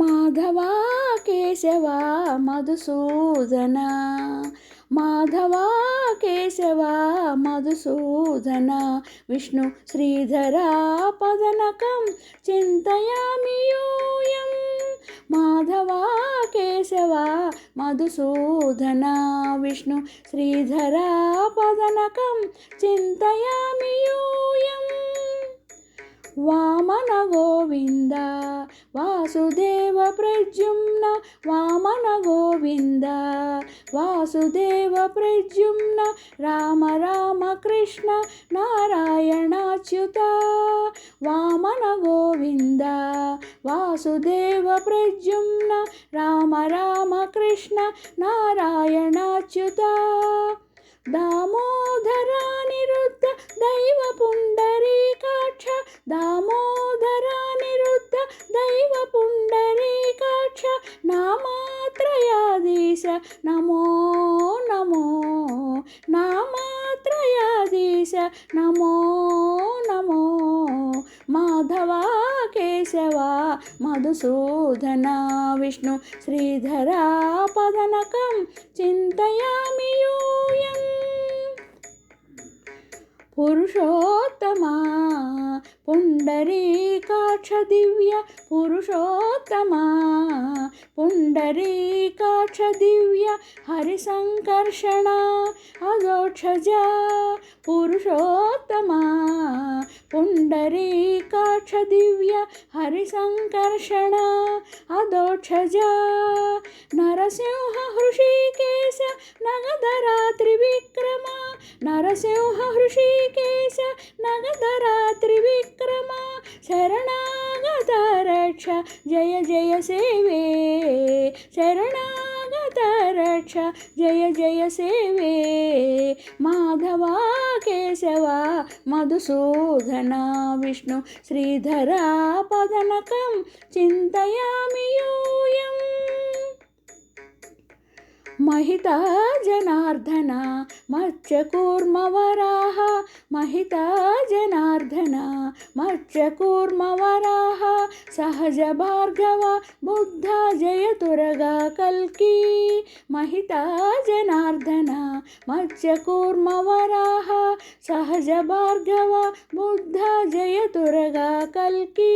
మాధవా కేశవ మధుసూదన. మాధవా కేశవ మధుసూదన. విష్ణు శ్రీధరా పదనకం చింతయామి యూయం మాధవా కేశవ మధుసూదన. విష్ణు శ్రీధరా పదనకం చింతయామి యూయం వామన గోవింద వాసుదేవ ప్రజుమ్న వామన గోవింద వాసుదేవ ప్రజుమ్న రామ రామ కృష్ణ నారాయణాచ్యుత వామన గోవింద వాసుదేవ ప్రజుమ్న రామ రామ కృష్ణ నారాయణాచ్యుత. దామోదరానిరుద్ధ దైవపుండ దామోదర నిరుద్ధ దైవ పుండరీకాక్ష నామాత్రయాధీశ నమో నమో నామాత్రయాధీశ నమో నమో మాధవా కేశవ మధుసూదన విష్ణు శ్రీధరా పదనకం చింతయామి యూయం పురుషోత్తమా पुण्डरीकाक्ष दिव्य पुरुषोत्तमा। पुण्डरीकाक्ष दिव्य हरिसङ्कर्षणा अदोक्षजा पुरुषोत्तमा। पुण्डरीकाक्ष दिव्य हरिसङ्कर्षणा अदोक्षजा नरसिंह हृषिकेश नगधरात्रिविक्रमा नरसिंह हृषिकेश नगदरा रक्ष, जय जय सेवे। शरणागत रक्ष जय जय सेवे। माधवा केशवा, मधुसूदना विष्णु श्रीधरापदनकं चिन्तयामि यूयम् महिता जनार्दना मत्स्यकूर्मवराः महिता जना ఘన మత్స్యకూర్మవరాహ సహజ భార్గవ బుద్ధ జయతురగా కల్కి మహితా జనార్దన మత్స్యకూర్మవరాహ సహజ భార్గవ బుద్ధ జయతురగా కల్కి.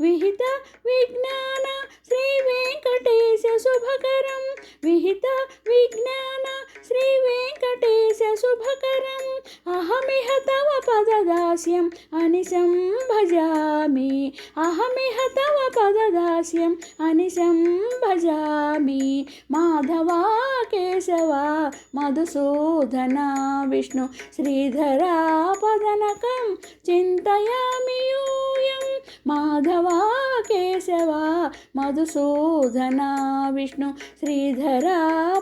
విహిత విజ్ఞాన శ్రీ వెంకటేశ శుభకరం. విహిత విజ్ఞాన శ్రీ వెంకటేశ శుభకరం. అహమిహ తవ పదదాస్యం అనిశం భజామి అహమిహ తవ పదదాస్యం అనిశం భజామి మాధవా కేశవ మధుసూదన విష్ణు శ్రీధరా పదనకం చింతయామి యూయం మాధవా కేశవ మధుసూదన విష్ణు శ్రీధరా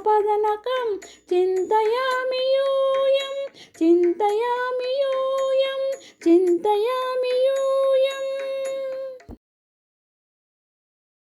పదనకం చింతయామి యూయం చింతయామి యూయం చింతయా